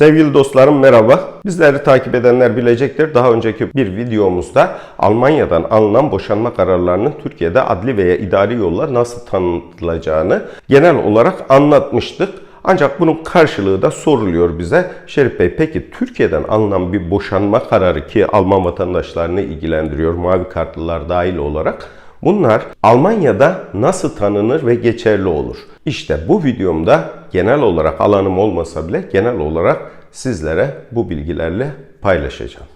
Sevgili dostlarım merhaba. Bizleri takip edenler bilecektir. Daha önceki bir videomuzda Almanya'dan alınan boşanma kararlarının Türkiye'de adli veya idari yolla nasıl tanıtılacağını genel olarak anlatmıştık. Ancak bunun karşılığı da soruluyor bize. Şerif Bey peki Türkiye'den alınan bir boşanma kararı ki Alman vatandaşlarını ilgilendiriyor mavi kartlılar dahil olarak Bunlar Almanya'da nasıl tanınır ve geçerli olur? İşte bu videomda genel olarak alanım olmasa bile genel olarak sizlere bu bilgilerle paylaşacağım.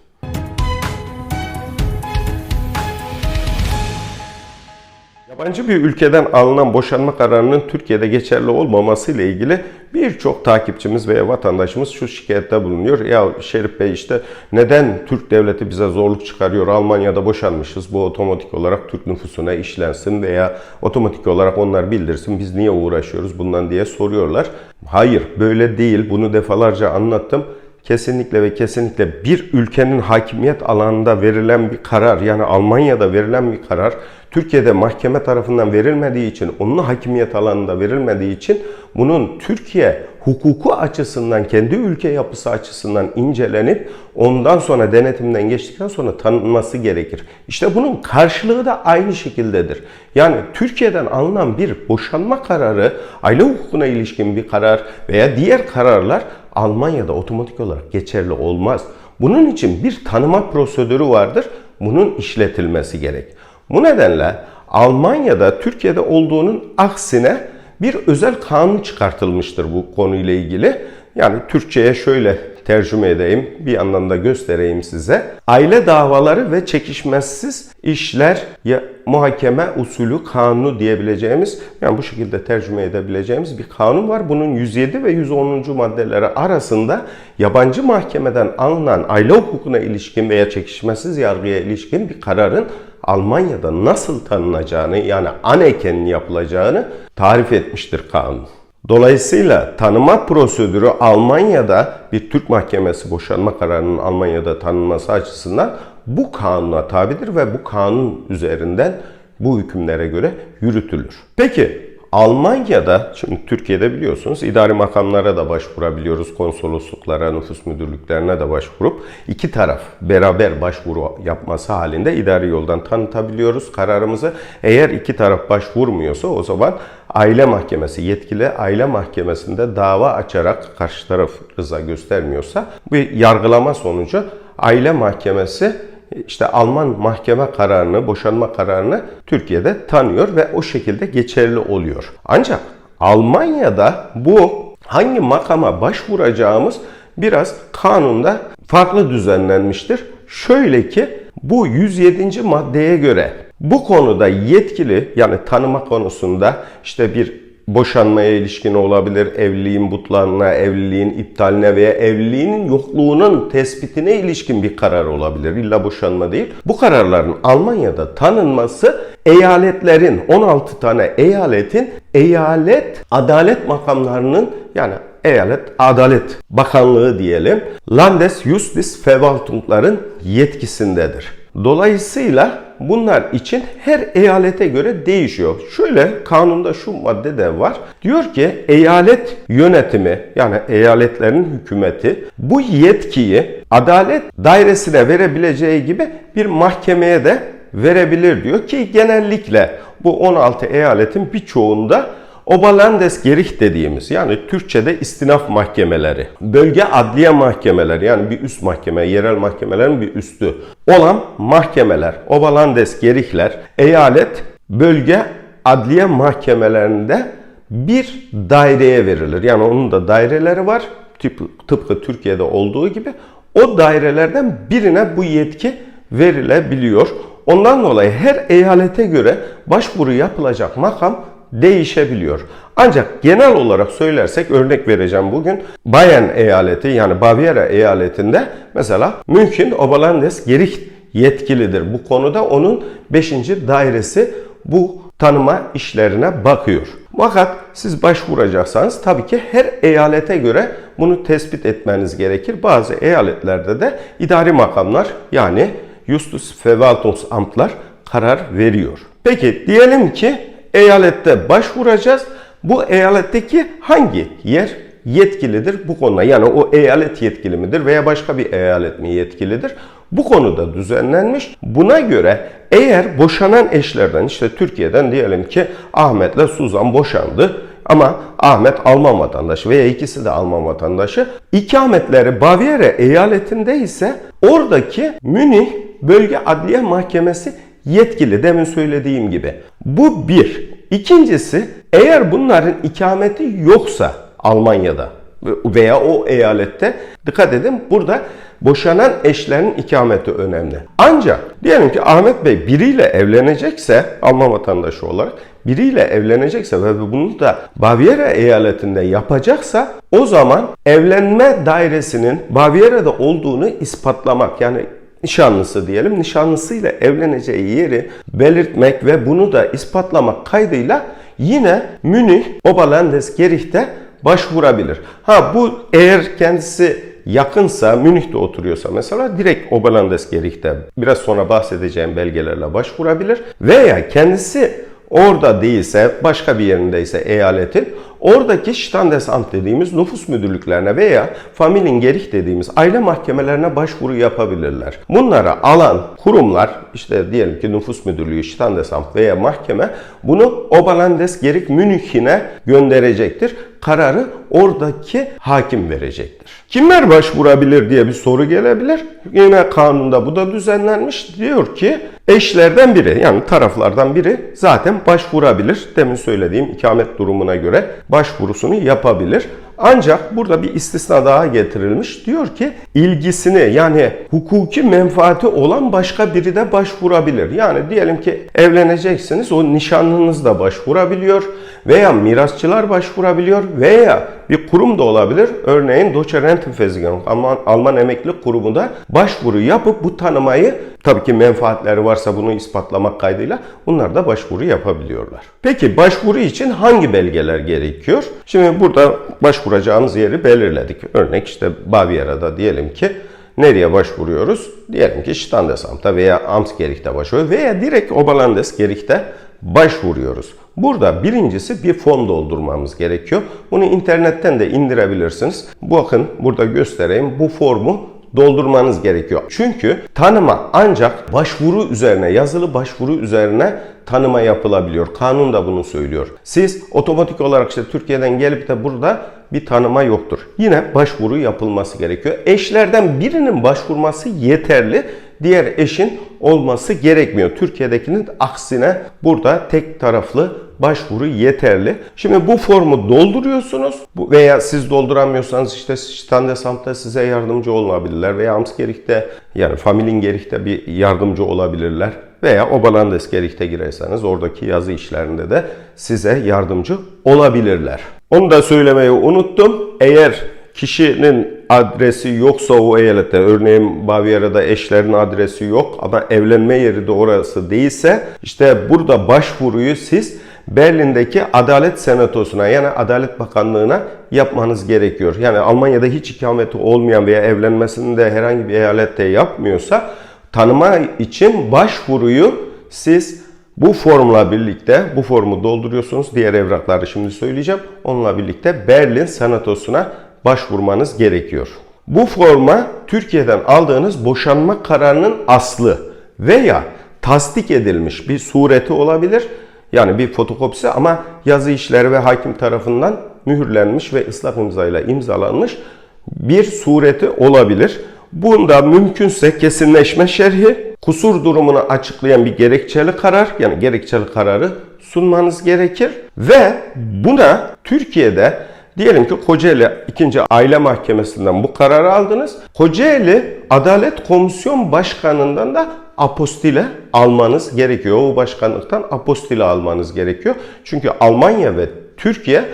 Yabancı bir ülkeden alınan boşanma kararının Türkiye'de geçerli olmaması ile ilgili birçok takipçimiz veya vatandaşımız şu şikayette bulunuyor. Ya Şerif Bey işte neden Türk devleti bize zorluk çıkarıyor? Almanya'da boşanmışız. Bu otomatik olarak Türk nüfusuna işlensin veya otomatik olarak onlar bildirsin. Biz niye uğraşıyoruz bundan diye soruyorlar. Hayır böyle değil. Bunu defalarca anlattım kesinlikle ve kesinlikle bir ülkenin hakimiyet alanında verilen bir karar yani Almanya'da verilen bir karar Türkiye'de mahkeme tarafından verilmediği için onun hakimiyet alanında verilmediği için bunun Türkiye hukuku açısından kendi ülke yapısı açısından incelenip ondan sonra denetimden geçtikten sonra tanınması gerekir. İşte bunun karşılığı da aynı şekildedir. Yani Türkiye'den alınan bir boşanma kararı, aile hukukuna ilişkin bir karar veya diğer kararlar Almanya'da otomatik olarak geçerli olmaz. Bunun için bir tanıma prosedürü vardır. Bunun işletilmesi gerek. Bu nedenle Almanya'da Türkiye'de olduğunun aksine bir özel kanun çıkartılmıştır bu konuyla ilgili. Yani Türkçe'ye şöyle tercüme edeyim, bir yandan da göstereyim size. Aile davaları ve çekişmesiz işler ya muhakeme usulü kanunu diyebileceğimiz, yani bu şekilde tercüme edebileceğimiz bir kanun var. Bunun 107 ve 110. maddeleri arasında yabancı mahkemeden alınan aile hukukuna ilişkin veya çekişmesiz yargıya ilişkin bir kararın Almanya'da nasıl tanınacağını yani aneken yapılacağını tarif etmiştir kanun. Dolayısıyla tanıma prosedürü Almanya'da bir Türk mahkemesi boşanma kararının Almanya'da tanınması açısından bu kanuna tabidir ve bu kanun üzerinden bu hükümlere göre yürütülür. Peki Almanya'da, şimdi Türkiye'de biliyorsunuz idari makamlara da başvurabiliyoruz, konsolosluklara, nüfus müdürlüklerine de başvurup iki taraf beraber başvuru yapması halinde idari yoldan tanıtabiliyoruz kararımızı. Eğer iki taraf başvurmuyorsa o zaman aile mahkemesi, yetkili aile mahkemesinde dava açarak karşı taraf rıza göstermiyorsa bir yargılama sonucu aile mahkemesi işte Alman mahkeme kararını, boşanma kararını Türkiye'de tanıyor ve o şekilde geçerli oluyor. Ancak Almanya'da bu hangi makama başvuracağımız biraz kanunda farklı düzenlenmiştir. Şöyle ki bu 107. maddeye göre bu konuda yetkili yani tanıma konusunda işte bir boşanmaya ilişkin olabilir, evliliğin butlanına, evliliğin iptaline veya evliliğin yokluğunun tespitine ilişkin bir karar olabilir. İlla boşanma değil. Bu kararların Almanya'da tanınması eyaletlerin 16 tane eyaletin eyalet adalet makamlarının yani eyalet adalet bakanlığı diyelim Landesjustizverwaltungların yetkisindedir. Dolayısıyla bunlar için her eyalete göre değişiyor. Şöyle kanunda şu madde de var. Diyor ki eyalet yönetimi yani eyaletlerin hükümeti bu yetkiyi adalet dairesine verebileceği gibi bir mahkemeye de verebilir diyor ki genellikle bu 16 eyaletin birçoğunda Oberlandesgericht dediğimiz yani Türkçe'de istinaf mahkemeleri, bölge adliye mahkemeleri yani bir üst mahkeme, yerel mahkemelerin bir üstü olan mahkemeler, Oberlandesgerichtler, eyalet, bölge adliye mahkemelerinde bir daireye verilir. Yani onun da daireleri var. Tıpkı, Türkiye'de olduğu gibi o dairelerden birine bu yetki verilebiliyor. Ondan dolayı her eyalete göre başvuru yapılacak makam değişebiliyor. Ancak genel olarak söylersek örnek vereceğim bugün. Bayern eyaleti yani Baviera eyaletinde mesela München Oberlandesgericht yetkilidir. Bu konuda onun 5. dairesi bu tanıma işlerine bakıyor. Fakat siz başvuracaksanız tabii ki her eyalete göre bunu tespit etmeniz gerekir. Bazı eyaletlerde de idari makamlar yani Justusverwaltungsamtlar karar veriyor. Peki diyelim ki eyalette başvuracağız. Bu eyaletteki hangi yer? yetkilidir bu konuda. Yani o eyalet yetkili midir veya başka bir eyalet mi yetkilidir? Bu konuda düzenlenmiş. Buna göre eğer boşanan eşlerden işte Türkiye'den diyelim ki Ahmet'le Suzan boşandı. Ama Ahmet Alman vatandaşı veya ikisi de Alman vatandaşı. İkametleri Baviera eyaletinde ise oradaki Münih Bölge Adliye Mahkemesi yetkili demin söylediğim gibi. Bu bir. İkincisi eğer bunların ikameti yoksa Almanya'da veya o eyalette dikkat edin burada boşanan eşlerin ikameti önemli. Ancak diyelim ki Ahmet Bey biriyle evlenecekse Alman vatandaşı olarak biriyle evlenecekse ve bunu da Baviera eyaletinde yapacaksa o zaman evlenme dairesinin Baviera'da olduğunu ispatlamak yani nişanlısı diyelim nişanlısıyla evleneceği yeri belirtmek ve bunu da ispatlamak kaydıyla yine Münih Oberlandesgericht'te başvurabilir. Ha bu eğer kendisi yakınsa, Münih'te oturuyorsa mesela direkt Oberlandesgericht'te biraz sonra bahsedeceğim belgelerle başvurabilir. Veya kendisi orada değilse, başka bir yerindeyse eyaletin oradaki Standesamt dediğimiz nüfus müdürlüklerine veya Familiengericht dediğimiz aile mahkemelerine başvuru yapabilirler. Bunlara alan kurumlar işte diyelim ki nüfus müdürlüğü, Standesamt veya mahkeme bunu Oberlandesgericht Münih'ine gönderecektir. Kararı oradaki hakim verecektir. Kimler başvurabilir diye bir soru gelebilir. Yine kanunda bu da düzenlenmiş. Diyor ki eşlerden biri yani taraflardan biri zaten başvurabilir. Demin söylediğim ikamet durumuna göre başvurusunu yapabilir. Ancak burada bir istisna daha getirilmiş. Diyor ki ilgisini yani hukuki menfaati olan başka biri de başvurabilir. Yani diyelim ki evleneceksiniz o nişanlınız da başvurabiliyor veya mirasçılar başvurabiliyor veya bir kurum da olabilir. Örneğin Deutsche Rentenversicherung Alman, Alman Emeklilik Kurumu da başvuru yapıp bu tanımayı tabii ki menfaatleri varsa bunu ispatlamak kaydıyla bunlar da başvuru yapabiliyorlar. Peki başvuru için hangi belgeler gerekiyor? Şimdi burada başvuracağımız yeri belirledik. Örnek işte Baviera'da diyelim ki nereye başvuruyoruz? Diyelim ki Standesamt'a veya Amtsgericht'e başvuruyoruz veya direkt Oberlandesgericht'e başvuruyoruz. Burada birincisi bir form doldurmamız gerekiyor. Bunu internetten de indirebilirsiniz. Bakın burada göstereyim. Bu formu doldurmanız gerekiyor. Çünkü tanıma ancak başvuru üzerine, yazılı başvuru üzerine tanıma yapılabiliyor. Kanun da bunu söylüyor. Siz otomatik olarak işte Türkiye'den gelip de burada bir tanıma yoktur. Yine başvuru yapılması gerekiyor. Eşlerden birinin başvurması yeterli. Diğer eşin olması gerekmiyor. Türkiye'dekinin aksine burada tek taraflı başvuru yeterli. Şimdi bu formu dolduruyorsunuz veya siz dolduramıyorsanız işte Standesamt'ta size yardımcı olabilirler veya Amtsgericht'te yani Familiengericht'te bir yardımcı olabilirler veya Oberlandesgericht'e girerseniz oradaki yazı işlerinde de size yardımcı olabilirler. Onu da söylemeyi unuttum. Eğer kişinin adresi yoksa o eyalette, örneğin Baviera'da eşlerin adresi yok ama evlenme yeri de orası değilse işte burada başvuruyu siz Berlin'deki Adalet Senatosu'na yani Adalet Bakanlığı'na yapmanız gerekiyor. Yani Almanya'da hiç ikameti olmayan veya evlenmesini de herhangi bir eyalette yapmıyorsa tanıma için başvuruyu siz bu formla birlikte bu formu dolduruyorsunuz. Diğer evrakları şimdi söyleyeceğim. Onunla birlikte Berlin Senatosu'na başvurmanız gerekiyor. Bu forma Türkiye'den aldığınız boşanma kararının aslı veya tasdik edilmiş bir sureti olabilir. Yani bir fotokopisi ama yazı işleri ve hakim tarafından mühürlenmiş ve ıslak imzayla imzalanmış bir sureti olabilir. Bunda mümkünse kesinleşme şerhi, kusur durumunu açıklayan bir gerekçeli karar yani gerekçeli kararı sunmanız gerekir ve buna Türkiye'de Diyelim ki Kocaeli 2. Aile Mahkemesi'nden bu kararı aldınız. Kocaeli Adalet Komisyon Başkanı'ndan da apostile almanız gerekiyor. O başkanlıktan apostile almanız gerekiyor. Çünkü Almanya ve Türkiye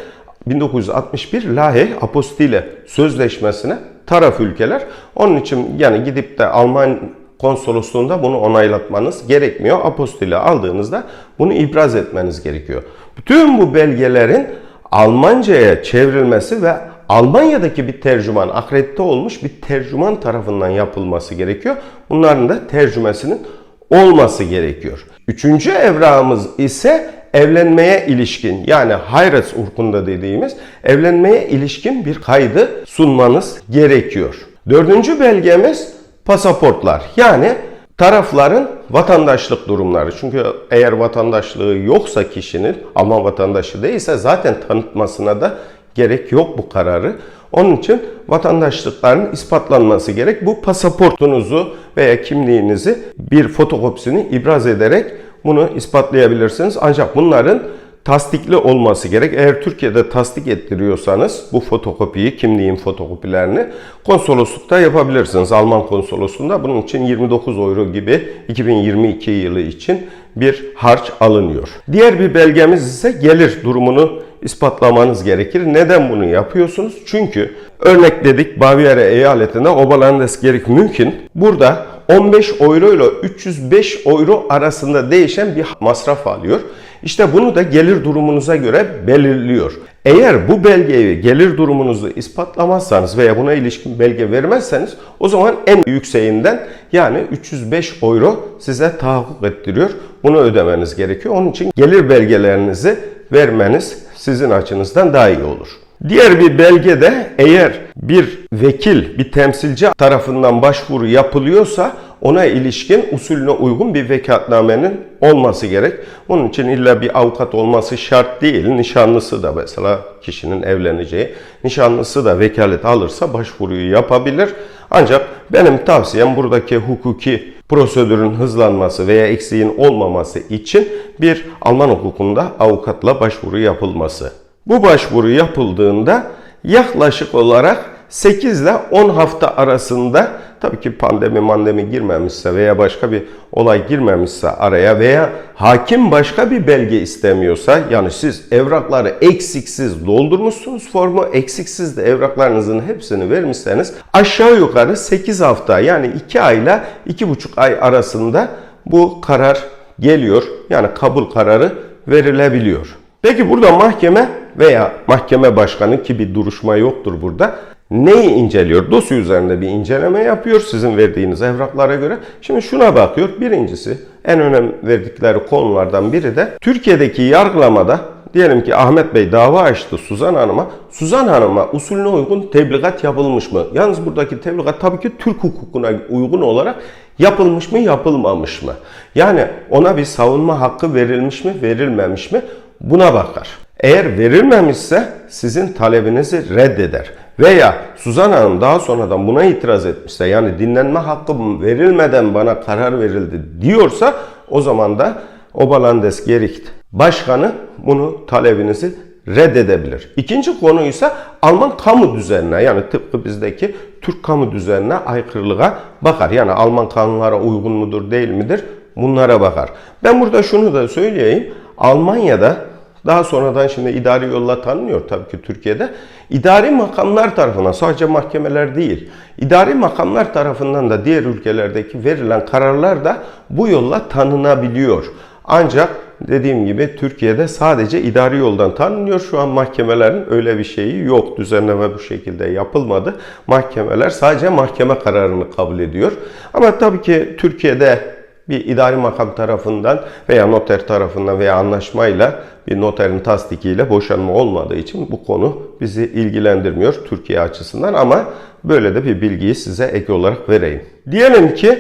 1961 Lahey Apostile Sözleşmesi'ne taraf ülkeler. Onun için yani gidip de Alman konsolosluğunda bunu onaylatmanız gerekmiyor. Apostile aldığınızda bunu ibraz etmeniz gerekiyor. Bütün bu belgelerin Almanca'ya çevrilmesi ve Almanya'daki bir tercüman, akredite olmuş bir tercüman tarafından yapılması gerekiyor. Bunların da tercümesinin olması gerekiyor. Üçüncü evrağımız ise evlenmeye ilişkin yani Hayres urkunda dediğimiz evlenmeye ilişkin bir kaydı sunmanız gerekiyor. Dördüncü belgemiz pasaportlar. Yani tarafların vatandaşlık durumları. Çünkü eğer vatandaşlığı yoksa kişinin Alman vatandaşı değilse zaten tanıtmasına da gerek yok bu kararı. Onun için vatandaşlıkların ispatlanması gerek. Bu pasaportunuzu veya kimliğinizi bir fotokopisini ibraz ederek bunu ispatlayabilirsiniz. Ancak bunların tasdikli olması gerek. Eğer Türkiye'de tasdik ettiriyorsanız bu fotokopiyi, kimliğin fotokopilerini konsoloslukta yapabilirsiniz. Alman konsolosluğunda bunun için 29 euro gibi 2022 yılı için bir harç alınıyor. Diğer bir belgemiz ise gelir durumunu ispatlamanız gerekir. Neden bunu yapıyorsunuz? Çünkü örnek dedik Baviera eyaletinde Oberlandesgericht München burada 15 euro ile 305 euro arasında değişen bir masraf alıyor. İşte bunu da gelir durumunuza göre belirliyor. Eğer bu belgeyi gelir durumunuzu ispatlamazsanız veya buna ilişkin belge vermezseniz o zaman en yükseğinden yani 305 euro size tahakkuk ettiriyor. Bunu ödemeniz gerekiyor. Onun için gelir belgelerinizi vermeniz sizin açınızdan daha iyi olur. Diğer bir belgede eğer bir vekil, bir temsilci tarafından başvuru yapılıyorsa ona ilişkin usulüne uygun bir vekaletnamenin olması gerek. Bunun için illa bir avukat olması şart değil. Nişanlısı da mesela kişinin evleneceği, nişanlısı da vekalet alırsa başvuruyu yapabilir. Ancak benim tavsiyem buradaki hukuki prosedürün hızlanması veya eksiğin olmaması için bir Alman hukukunda avukatla başvuru yapılması. Bu başvuru yapıldığında yaklaşık olarak 8 ile 10 hafta arasında tabii ki pandemi mandemi girmemişse veya başka bir olay girmemişse araya veya hakim başka bir belge istemiyorsa yani siz evrakları eksiksiz doldurmuşsunuz formu eksiksiz de evraklarınızın hepsini vermişseniz aşağı yukarı 8 hafta yani 2 ay ile 2,5 ay arasında bu karar geliyor. Yani kabul kararı verilebiliyor. Peki burada mahkeme veya mahkeme başkanı ki bir duruşma yoktur burada. Neyi inceliyor? Dosya üzerinde bir inceleme yapıyor sizin verdiğiniz evraklara göre. Şimdi şuna bakıyor. Birincisi en önem verdikleri konulardan biri de Türkiye'deki yargılamada diyelim ki Ahmet Bey dava açtı Suzan Hanım'a. Suzan Hanım'a usulüne uygun tebligat yapılmış mı? Yalnız buradaki tebligat tabii ki Türk hukukuna uygun olarak yapılmış mı yapılmamış mı? Yani ona bir savunma hakkı verilmiş mi verilmemiş mi? Buna bakar. Eğer verilmemişse sizin talebinizi reddeder. Veya Suzan Hanım daha sonradan buna itiraz etmişse yani dinlenme hakkım verilmeden bana karar verildi diyorsa o zaman da Oberlandes Gericht Başkanı bunu talebinizi reddedebilir. İkinci konu ise Alman kamu düzenine yani tıpkı bizdeki Türk kamu düzenine aykırılığa bakar. Yani Alman kanunlara uygun mudur değil midir bunlara bakar. Ben burada şunu da söyleyeyim. Almanya'da daha sonradan şimdi idari yolla tanınıyor tabii ki Türkiye'de. İdari makamlar tarafından sadece mahkemeler değil, idari makamlar tarafından da diğer ülkelerdeki verilen kararlar da bu yolla tanınabiliyor. Ancak dediğim gibi Türkiye'de sadece idari yoldan tanınıyor. Şu an mahkemelerin öyle bir şeyi yok. Düzenleme bu şekilde yapılmadı. Mahkemeler sadece mahkeme kararını kabul ediyor. Ama tabii ki Türkiye'de bir idari makam tarafından veya noter tarafından veya anlaşmayla bir noterin tasdikiyle boşanma olmadığı için bu konu bizi ilgilendirmiyor Türkiye açısından ama böyle de bir bilgiyi size ek olarak vereyim. Diyelim ki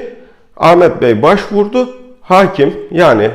Ahmet Bey başvurdu, hakim yani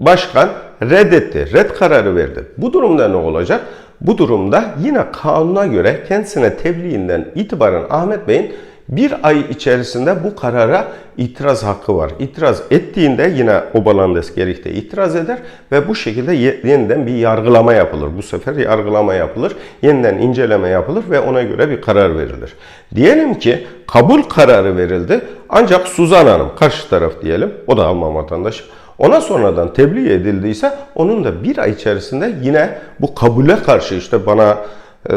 başkan reddetti, red kararı verdi. Bu durumda ne olacak? Bu durumda yine kanuna göre kendisine tebliğinden itibaren Ahmet Bey'in bir ay içerisinde bu karara itiraz hakkı var. İtiraz ettiğinde yine Oberlandes Gericht'e itiraz eder ve bu şekilde yeniden bir yargılama yapılır. Bu sefer yargılama yapılır, yeniden inceleme yapılır ve ona göre bir karar verilir. Diyelim ki kabul kararı verildi ancak Suzan Hanım karşı taraf diyelim o da Alman vatandaşı ona sonradan tebliğ edildiyse onun da bir ay içerisinde yine bu kabule karşı işte bana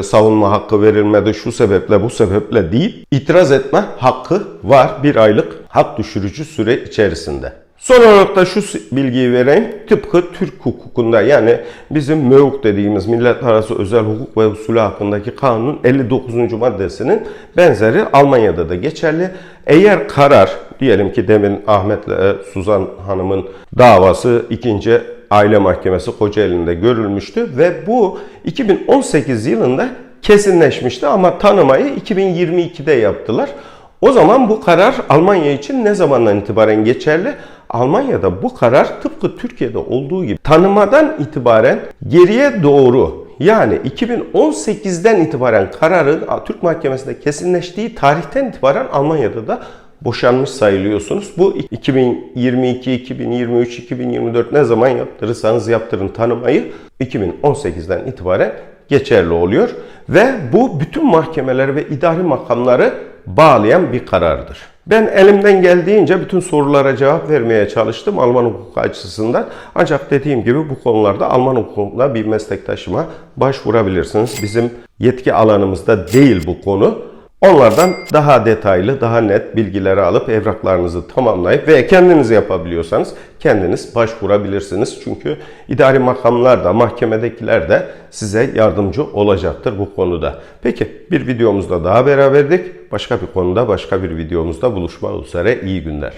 savunma hakkı verilmedi şu sebeple bu sebeple deyip itiraz etme hakkı var bir aylık hak düşürücü süre içerisinde. Son olarak da şu bilgiyi vereyim. Tıpkı Türk hukukunda yani bizim MEUK dediğimiz Millet Arası Özel Hukuk ve Usulü hakkındaki kanunun 59. maddesinin benzeri Almanya'da da geçerli. Eğer karar diyelim ki demin Ahmet'le Suzan Hanım'ın davası ikinci Aile Mahkemesi Kocaeli'nde görülmüştü ve bu 2018 yılında kesinleşmişti ama tanımayı 2022'de yaptılar. O zaman bu karar Almanya için ne zamandan itibaren geçerli? Almanya'da bu karar tıpkı Türkiye'de olduğu gibi tanımadan itibaren geriye doğru yani 2018'den itibaren kararın Türk mahkemesinde kesinleştiği tarihten itibaren Almanya'da da boşanmış sayılıyorsunuz. Bu 2022, 2023, 2024 ne zaman yaptırırsanız yaptırın tanımayı 2018'den itibaren geçerli oluyor ve bu bütün mahkemeleri ve idari makamları bağlayan bir karardır. Ben elimden geldiğince bütün sorulara cevap vermeye çalıştım Alman hukuku açısından. Ancak dediğim gibi bu konularda Alman hukukunda bir meslektaşıma başvurabilirsiniz. Bizim yetki alanımızda değil bu konu. Onlardan daha detaylı, daha net bilgileri alıp evraklarınızı tamamlayıp ve kendiniz yapabiliyorsanız kendiniz başvurabilirsiniz. Çünkü idari makamlar da, mahkemedekiler de size yardımcı olacaktır bu konuda. Peki bir videomuzda daha beraberdik. Başka bir konuda, başka bir videomuzda buluşmak üzere. İyi günler.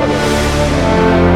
Tamam.